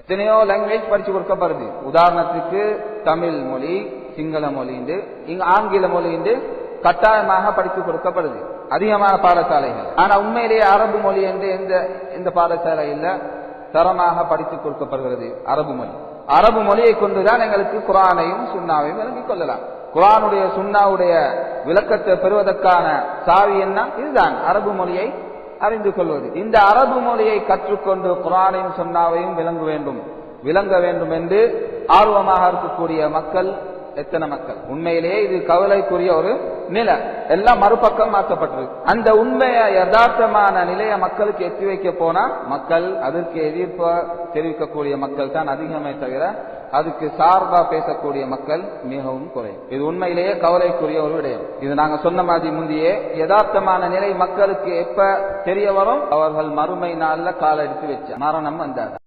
எத்தனையோ லாங்குவேஜ் படிச்சு கொடுக்கப்படுது உதாரணத்துக்கு தமிழ் மொழி சிங்கள மொழிண்டு இங்க ஆங்கில மொழிண்டு கட்டாயமாக படித்து கொடுக்கப்படுது அதிகமான பாடசாலைகள். ஆனா உண்மையிலேயே அரபு மொழி என்று எந்த எந்த பாடசாலையில் தரமாக படித்து கொடுக்கப்படுகிறது அரபு மொழி. அரபு மொழியை கொண்டுதான் எங்களுக்கு குரானையும் சுண்ணாவையும் விளங்கிக் கொள்ளலாம். குரானுடைய சுண்ணாவுடைய விளக்கத்தை பெறுவதற்கான சாவி என்ன? இதுதான். அரபு மொழியை அறிந்து கொள்வது. இந்த அரபு மொழியை கற்றுக்கொண்டு குரானையும் சொன்னாவையும் விளங்க வேண்டும். விளங்க வேண்டும் என்று ஆர்வமாக இருக்கக்கூடிய மக்கள் எத்தனை மக்கள்? உண்மையிலேயே இது கவலைக்குரிய ஒரு நிலை. எல்லாம் மறுபக்கம் மாற்றப்பட்டிருக்கு அந்த உண்மையை யதார்த்தமான நிலையை மக்களுக்கு எத்தி வைக்க போனா மக்கள் அதற்கு எதிர்ப்ப தெரிவிக்கக்கூடிய மக்கள் தான் அதிகமே தவிர அதுக்கு சார்பா பேசக்கூடிய மக்கள் மிகவும் குறையும் இது உண்மையிலேயே கவலைக்குரிய ஒரு விடயம். இது நாங்க சொன்ன மாதிரி முந்தையே யதார்த்தமான நிலை மக்களுக்கு எப்ப தெரிய வரும்? அவர்கள் மறுமை நாள்ல கால எடுத்து வச்ச மரணம் வந்தார்